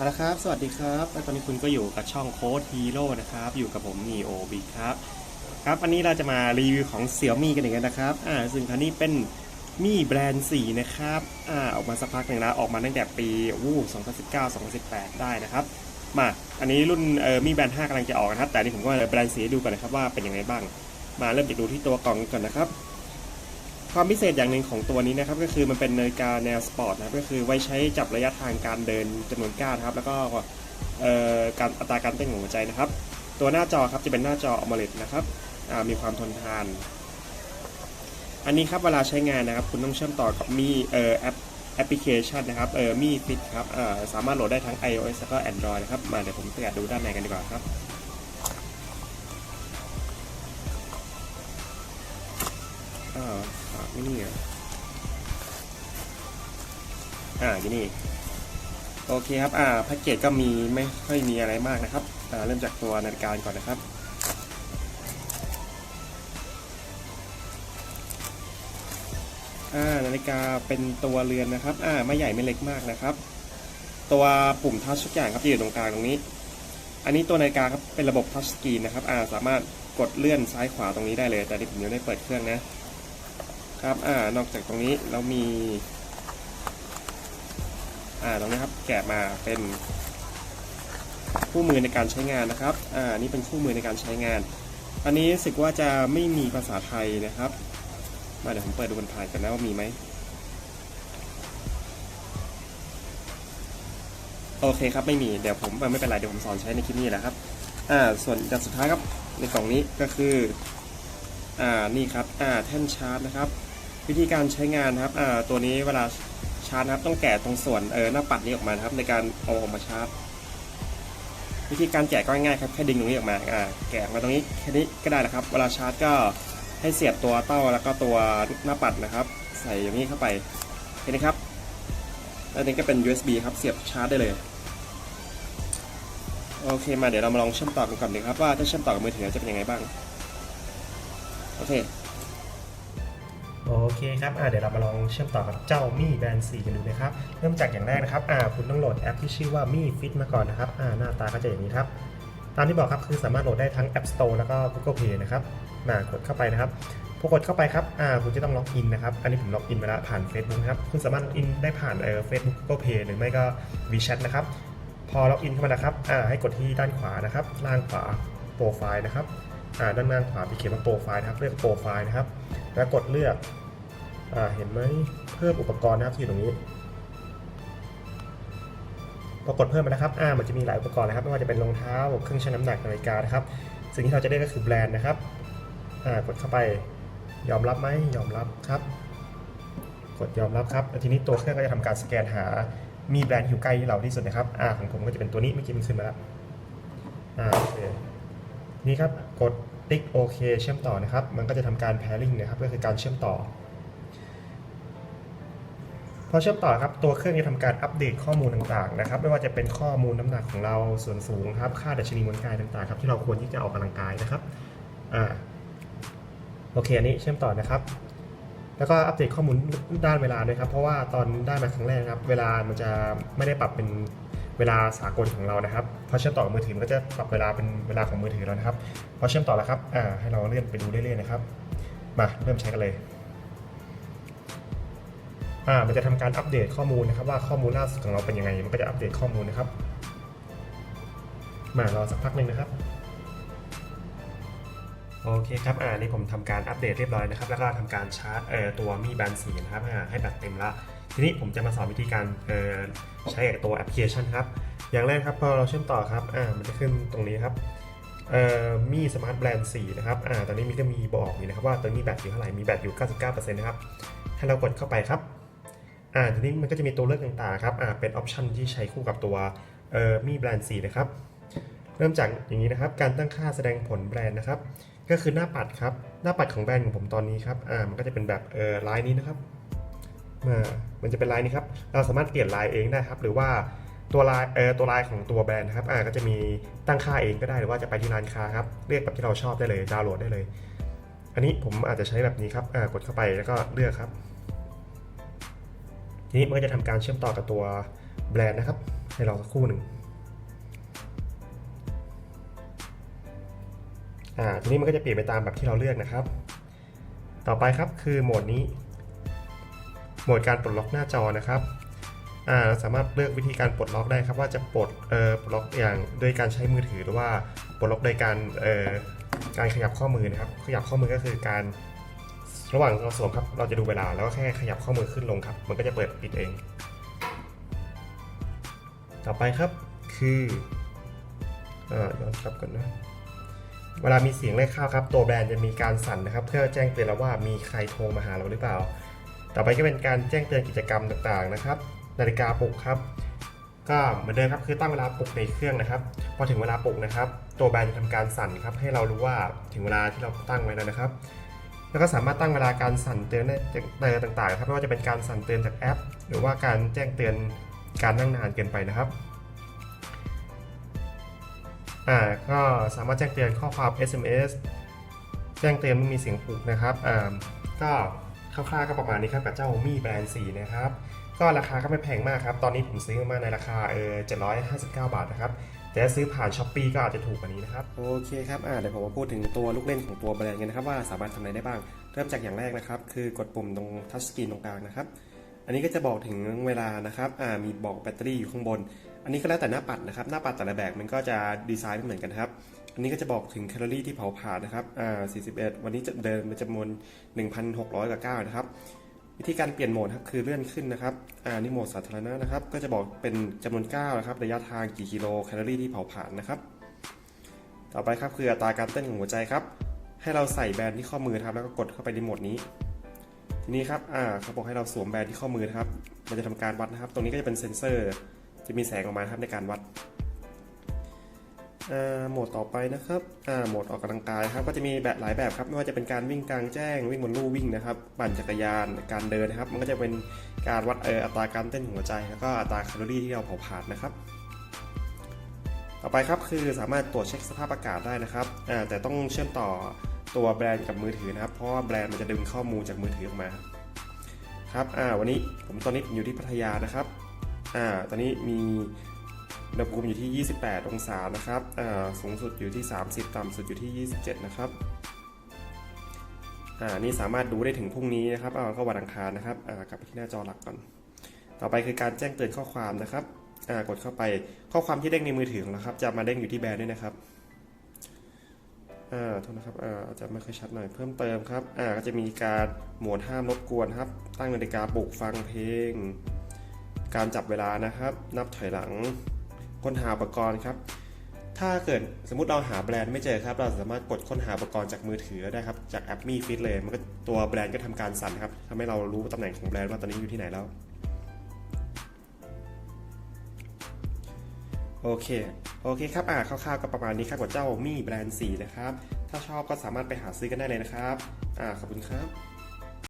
เอาละครับ สวัสดีครับตอนนี้คุณก็อยู่กับช่องโค้ดฮีโร่นะครับ อยู่กับผมนีโอบีครับ ครับวันนี้เราจะมารีวิวของเสี่ยมี่กันอีกแล้วนะครับ อ่า ซึ่งคันนี้เป็นมี่แบรนด์4นะครับ อ่า ออกมาสักพักหนึ่งแล้ว ออกมาตั้งแต่ปีวู้2019 2018 ได้นะครับ มา อันนี้รุ่นเอ่อมี่แบรนด์5กำลังจะออกนะครับ แต่นนี่ผมก็แบรนด์สีดูก่อนนะครับว่าเป็นยังไงบ้าง มาเริ่มจากดูที่ตัวกล่องก่อนนะครับ ความพิเศษอย่างหนึ่งของตัวนี้นะครับก็คือมันเป็นนาฬิกาแนวสปอร์ตนะครับก็คือไว้ใช้จับระยะทางการเดินจำนวนก้าวนะครับ แล้วก็การอัตราการเต้นของหัวใจนะครับ ตัวหน้าจอครับจะเป็นหน้าจอ AMOLED นะครับมีความทนทาน อันนี้ครับเวลาใช้งานนะครับ คุณต้องเชื่อมต่อกับมีเอ่อแอปแอปพลิเคชันนะครับเอ่อมีฟิตครับเอ่อสามารถโหลดได้ทั้ง iOS แล้วก็ Android นะครับมาเดี๋ยวผมจะดูด้านในกันดีกว่าครับอ่า ไม่นี่อะอ่าอยู่นี่โอเคครับ อ่าแพ็กเกจก็มีไม่ค่อยมีอะไรมากนะครับ อ่าเริ่มจากตัวนาฬิกาก่อนนะครับ อ่านาฬิกาเป็นตัวเรือนนะครับ อ่าไม่ใหญ่ไม่เล็กมากนะครับ ตัวปุ่มทัชทุกอย่างครับจะอยู่ตรงกลางตรงนี้ อันนี้ตัวนาฬิกาครับเป็นระบบทัชสกรีนนะครับ อ่าสามารถกดเลื่อนซ้ายขวาตรงนี้ได้เลย แต่ที่ผมยังไม่ได้เปิดเครื่องนะ ครับอ่านอกจากตรงนี้เรามี อ่าตรงนี้ครับแกะมาเป็นคู่มือในการใช้งานนะครับ อ่า นี่เป็นคู่มือในการใช้งาน อันนี้รู้สึกว่าจะไม่มีภาษาไทยนะครับ มาเดี๋ยวผมเปิดดูบนผ่านกันนะว่ามีไหม โอเคครับไม่มี เดี๋ยวผมไม่เป็นไรเดี๋ยวผมสอนใช้ในคลิปนี้แหละครับ อ่า ส่วนจากสุดท้ายครับ ในกล่องนี้ก็คือ อ่า นี่ครับ อ่า แท่นชาร์จนะครับ วิธีการใช้งานครับตัวนี้เวลาชาร์จนะครับต้องแกะตรงส่วนเออหน้าปัดนี้ออกมานะครับ ในการเอาออกมาชาร์จ วิธีการแกะก็ง่ายครับแค่ดึงตรงนี้ออกมาอ่าแกะมาตรงนี้แค่นี้ก็ได้แล้วครับ เวลาชาร์จก็ให้เสียบตัวเต้าแล้วก็ตัวหน้าปัดนะครับ ใส่อย่างนี้เข้าไปเห็นไหมครับแล้วนี้ก็เป็น USB ครับเสียบชาร์จได้เลยโอเคมาเดี๋ยวเรามาลองเชื่อมต่อกันก่อนดีครับว่าถ้าเชื่อมต่อกับมือถือจะเป็นยังไงบ้าง โอเค โอเคครับเดี๋ยวเรามาลองเชื่อมต่อกับเจ้ามี่แบรนด์4กันดูนะครับ เริ่มจากอย่างแรกนะครับคุณต้องโหลดแอปที่ชื่อว่ามี่ฟิตมาก่อนนะครับหน้าตาก็จะอย่างนี้ครับ ตามที่บอกครับคือสามารถโหลดได้ทั้ง App Store แล้วก็ Google Play นะครับมากดเข้าไปนะครับพอกดเข้าไปครับคุณจะต้องล็อกอินนะครับ อันนี้ผมล็อกอินมาแล้วผ่าน Facebook นะครับ คุณสามารถล็อกอินได้ผ่านเอ่อ Facebook Google Play หรือไม่ก็ WeChat นะครับ พอล็อกอินเข้ามานะครับให้กดที่ด้านขวานะครับ ล่างขวาโปรไฟล์นะครับด้านล่างขวามีเขียนว่าโปรไฟล์นะครับ เลือกโปรไฟล์นะครับ แล้วกดเลือกอ่าเห็นไหมเพิ่มอุปกรณ์นะครับที่อยู่ตรงนี้พอกดเพิ่มมานะครับอ่ามันจะมีหลายอุปกรณ์นะครับไม่ว่าจะเป็นรองเท้าเครื่องชั่งน้ำหนักนาฬิกานะครับ สิ่งที่เราจะได้ก็คือแบรนด์นะครับอ่ากดเข้าไปยอมรับไหมยอมรับครับ กดยอมรับครับแล้วทีนี้ตัวเครื่องก็จะทำการสแกนหา มีแบรนด์ที่อยู่ใกล้เราที่สุดนะครับอ่าของผมก็จะเป็นตัวนี้เมื่อกี้มันขึ้นมาแล้วอ่าโอเคนี่ครับกด ติ๊กโอเคเชื่อมต่อนะครับ มันก็จะทำการ pairing นะครับ ก็คือการเชื่อมต่อ พอเชื่อมต่อครับ ตัวเครื่องจะทำการอัปเดตข้อมูลต่างๆนะครับ ไม่ว่าจะเป็นข้อมูลน้ำหนักของเรา ส่วนสูงครับ ค่าดัชนีมวลกายต่างๆครับ ที่เราควรที่จะออกกำลังกายนะครับ อ่า โอเค อันนี้เชื่อมต่อนะครับแล้วก็อัปเดตข้อมูลด้านเวลาด้วยครับ เพราะว่าตอนได้มาครั้งแรกครับ เวลามันจะไม่ได้ปรับเป็น เวลาสากลของเรานะครับพอเชื่อมต่อกับมือถือมันก็จะปรับเวลาเป็นเวลาของมือถือเรานะครับพอเชื่อมต่อแล้วครับอ่าให้เราเลื่อนไปดูเรื่อยๆนะครับ มาเริ่มใช้กันเลยอ่ามันจะทำการอัปเดตข้อมูลนะครับ ว่าข้อมูลล่าสุดของเราเป็นยังไง มันก็จะอัปเดตข้อมูลนะครับ มารอสักพักหนึ่งนะครับโอเคครับ อ่า นี่ผมทำการอัปเดตเรียบร้อยนะครับ แล้วก็ทำการชาร์จเอ่อตัวมีแบนสีนะครับ อ่า ให้แบตเต็มแล้ว ทีนี้ผมจะมาสอนวิธีการใช้ตัวแอปพลิเคชันครับ อย่างแรกครับพอเราเชื่อมต่อครับอ่ามันจะขึ้นตรงนี้ครับเอ่อมีสมาร์ทแบรนด์4นะครับอ่าตอนนี้มีก็มีบอกอยู่นะครับว่าตอนนี้แบตอยู่เท่าไหร่ มีแบตอยู่ 99%นะครับ ให้เรากดเข้าไปครับอ่าทีนี้มันก็จะมีตัวเลือกต่างๆครับอ่าเป็นออปชันที่ใช้คู่กับตัวเอ่อมีแบรนด์4นะครับ เริ่มจากอย่างนี้นะครับ การตั้งค่าแสดงผลแบรนด์นะครับ ก็คือหน้าปัดครับ หน้าปัดของแบรนด์ของผมตอนนี้ครับอ่ามันก็จะเป็นแบบเออลายนี้นะครับมา มันจะเป็นลายนี้ครับ เราสามารถเปลี่ยนลายเองได้ครับ หรือว่าตัวลายเออตัวลายของตัวแบรนด์นะครับอ่าก็จะมีตั้งค่าเองก็ได้หรือว่าจะไปที่ร้านค้าครับเลือกแบบที่เราชอบได้เลยดาวน์โหลดได้เลย อันนี้ผมอาจจะใช้แบบนี้ครับอ่ากดเข้าไปแล้วก็เลือกครับ ทีนี้มันก็จะทำการเชื่อมต่อกับตัวแบรนด์นะครับ ให้เรอสักครู่หนึ่งอ่าทีนี้มันก็จะเปลี่ยนไปตามแบบที่เราเลือกนะครับ ต่อไปครับคือโหมดนี้ มดการปลดล็อกหน้าจอนะครับาเราสามารถเลือกวิธีการปลดล็อกได้ครับว่าจะปลดเอ่อปลดล็อกอย่างด้วยการใช้มือถือหรือว่าปลดล็อกโดยการเอ่อการขยับข้อมือนะครับขยับข้อมือก็คือการระหว่างเราสวมครับเราจะดูเวลาแล้วก็แค่ขยับข้อมือขึ้นลงครับ มันก็จะเปิดปิดเอง ต่อไปครับคืออ่าย้อนกลับก่อนนะเวลามีเสียงเลขเข้าครับ ตัวแบรนด์จะมีการสั่นนะครับ เพื่อแจ้งเตือนเราว่ามีใครโทรมาหาเราหรือเปล่า ต่อไปก็เป็นการแจ้งเตือนกิจกรรมต่างๆนะครับ นาฬิกาปลุกครับ ก็เหมือนเดิมครับคือตั้งเวลาปลุกในเครื่องนะครับ พอถึงเวลาปลุกนะครับ ตัวแบรนด์จะทำการสั่นครับให้เรารู้ว่าถึงเวลาที่เราตั้งไว้แล้วนะครับ แล้วก็สามารถตั้งเวลาการสั่นเตือนได้จากเตือนต่างๆครับไม่ว่าจะเป็นการสั่นเตือนจากแอป หรือว่าการแจ้งเตือนการนั่งนานเกินไปนะครับอ่าก็สามารถแจ้งเตือนข้อความ SMS แจ้งเตือนเมื่อมีเสียงปลุกนะครับอ่าก็ คร่าวๆก็ประมาณนี้ครับกับเจ้ามี่แบรนด์4นะครับก็ราคาก็ไม่แพงมากครับ ตอนนี้ผมซื้อมาในราคาเออ759 บาทนะครับแต่ถ้าซื้อผ่านช้อปปีก็อาจจะถูกกว่านี้นะครับ โอเคครับอ่าเดี๋ยวผมมาพูดถึงตัวลูกเล่นของตัวแบรนด์กันนะครับว่าสามารถทำอะไรได้บ้าง เริ่มจากอย่างแรกนะครับ คือกดปุ่มตรงทัชสกรีนตรงกลางนะครับ อันนี้ก็จะบอกถึงเวลานะครับอ่ามีบอกแบตเตอรี่อยู่ข้างบน อันนี้ก็แล้วแต่หน้าปัดนะครับ หน้าปัดแต่ละแบบมันก็จะดีไซน์ไม่เหมือนกันครับ นนี้ก็จะบอกถึงแคลอรี่ที่เผาผลาญนะครับ อ่า 41 วันนี้จะเดินเป็นจำนวน 1,600กับ9นะครับ วิธีการเปลี่ยนโหมดครับ คือเลื่อนขึ้นนะครับ อ่า นี่โหมดสาธารณะนะครับ ก็จะบอกเป็นจำนวน9นะครับ ระยะทางกี่กิโลแคลอรี่ที่เผาผลาญนะครับ ต่อไปครับคืออัตราการเต้นของหัวใจครับ ให้เราใส่แบนด์ที่ข้อมือครับ แล้วก็กดเข้าไปในโหมดนี้ ทีนี้ครับ อ่าเขาบอกให้เราสวมแบนด์ที่ข้อมือนะครับ มันจะทำการวัดนะครับ ตรงนี้ก็จะเป็นเซ็นเซอร์ จะมีแสงออกมาครับในการวัด โหมดต่อไปนะครับโหมดออกกำลังกายครับ ก็จะมีแบบหลายแบบครับ ไม่ว่าจะเป็นการวิ่งกลางแจ้ง วิ่งบนลู่วิ่งนะครับ ปั่นจักรยาน การเดินนะครับ มันก็จะเป็นการวัดเอออัตราการเต้นของหัวใจ แล้วก็อัตราแคลอรี่ที่เราเผาผลาญนะครับ ต่อไปครับคือสามารถตรวจเช็คสภาพอากาศได้นะครับ แต่ต้องเชื่อมต่อตัวแบรนด์กับมือถือนะครับ เพราะว่าแบรนด์มันจะดึงข้อมูลจากมือถือออกมา ครับวันนี้ผมตอนนี้ผมอยู่ที่พัทยานะครับอตอนนี้มี อุณหภูมิอยู่ที่ 28 องศานะครับอ่าสูงสุดอยู่ที่ 30 ต่ำสุดอยู่ที่ 27 นะครับอ่านี่สามารถดูได้ถึงพรุ่งนี้นะครับเอาก็วันอังคารนะครับอ่ากลับไปที่หน้าจอหลักก่อน ต่อไปคือการแจ้งเตือนข้อความนะครับอ่ากดเข้าไปข้อความที่เด้งในมือถือของเราครับ จะมาเด้งอยู่ที่แบรนด์ด้วยนะครับอ่าโทษนะครับอ่าจจะไม่ค่อยชัดหน่อยเพิ่มเติมครับอ่าก็จะมีการโหมดห้ามรบกวนครับ ตั้งนาฬิกาปลุกฟังเพลง การจับเวลานะครับ นับถอยหลัง ค้นหาอุปกรณ์ครับ ถ้าเกิดสมมติเราหาแบรนด์ไม่เจอครับ เราสามารถกดค้นหาอุปกรณ์จากมือถือได้ครับ จากแอปมีฟิตเลย มันก็ตัวแบรนด์ก็ทำการสั่นครับทำให้เรารู้ตำแหน่งของแบรนด์ว่าตอนนี้อยู่ที่ไหนแล้ว โอเค โอเคครับ อ่าคร่าวๆก็ประมาณนี้ครับกับเจ้ามี่แบรนด์4นะครับ ถ้าชอบก็สามารถไปหาซื้อกันได้เลยนะครับ อ่า ขอบคุณครับ